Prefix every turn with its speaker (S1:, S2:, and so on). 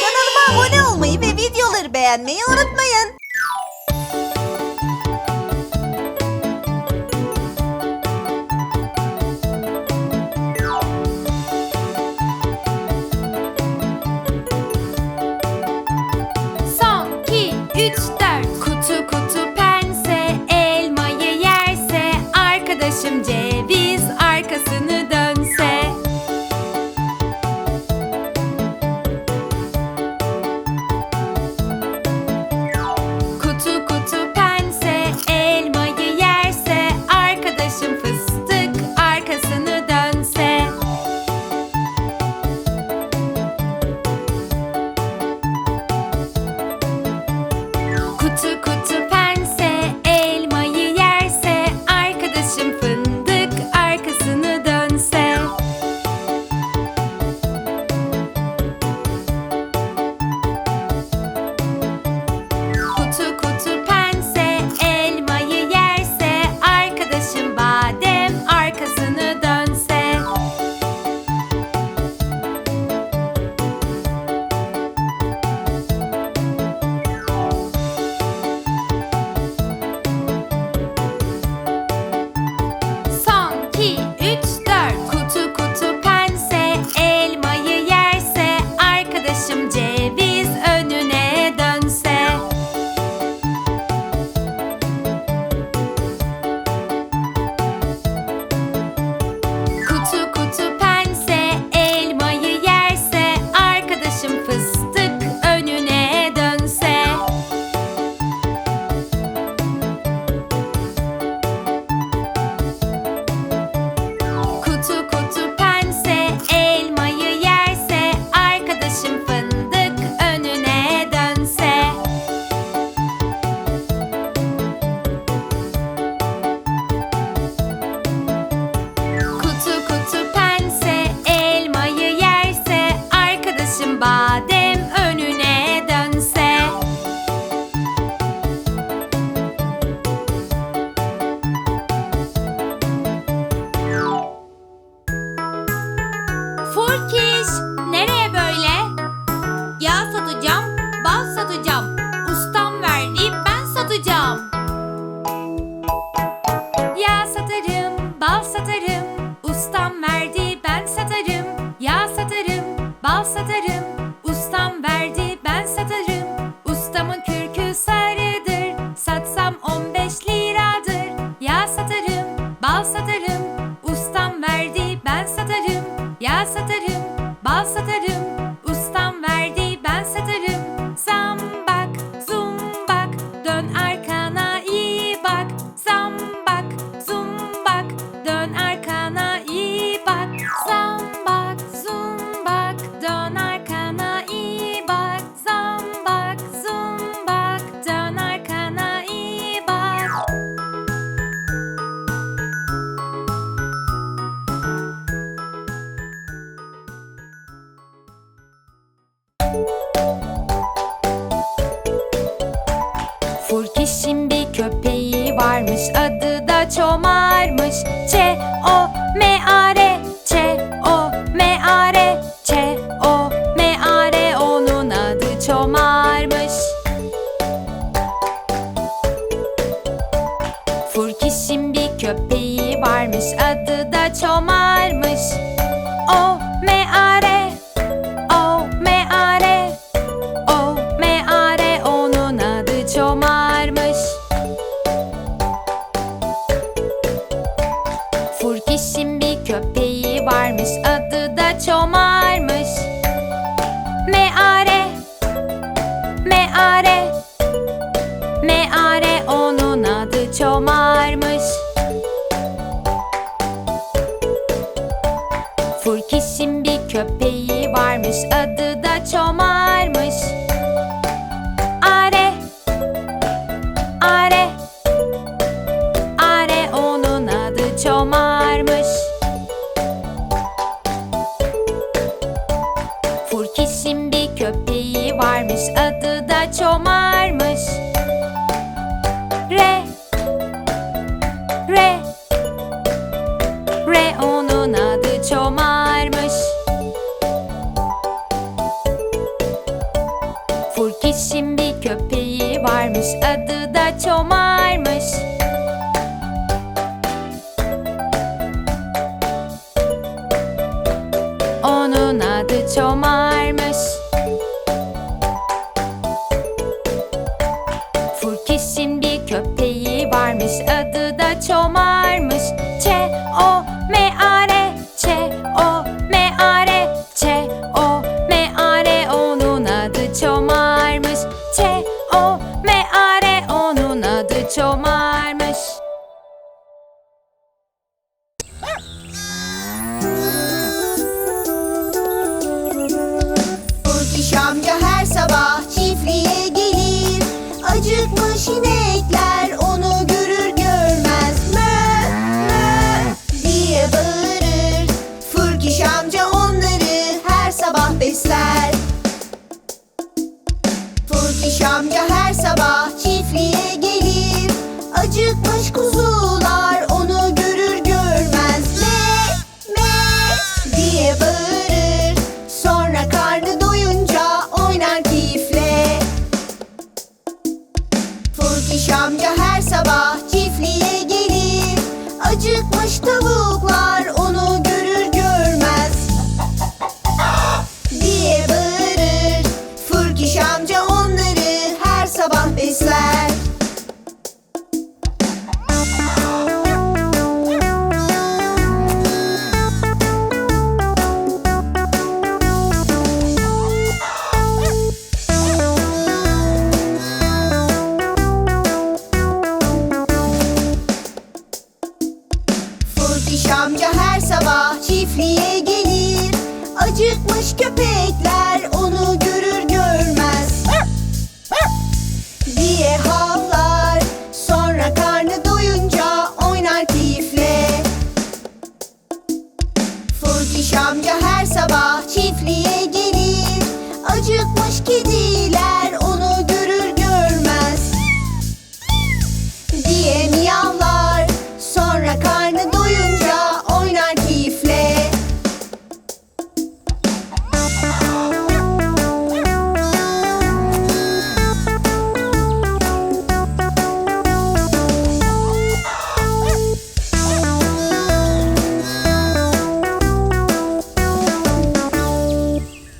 S1: Kanalıma abone olmayı ve videoları beğenmeyi unutmayın.
S2: him. Yeşim bir köpeği varmış. Adı da Çomak Çomare onun adı Çomar'mış. Furkiş'in bir köpeği varmış adı da Çomar. Varmış adı da Çomar'mış. Onun adı Çomar'mış. Furkiş'in bir köpeği varmış adı da Çomar'mış
S1: Furkiş amca her sabah çiftliğe gelir. Acıkmış kuzular onu görür görmez. Me me diye bağırır. Sonra karnı doyunca oynar keyifle. Furkiş amca her sabah çiftliğe gelir. Acıkmış tavuklar onu görür görmez. diye bağırır. Furkiş amca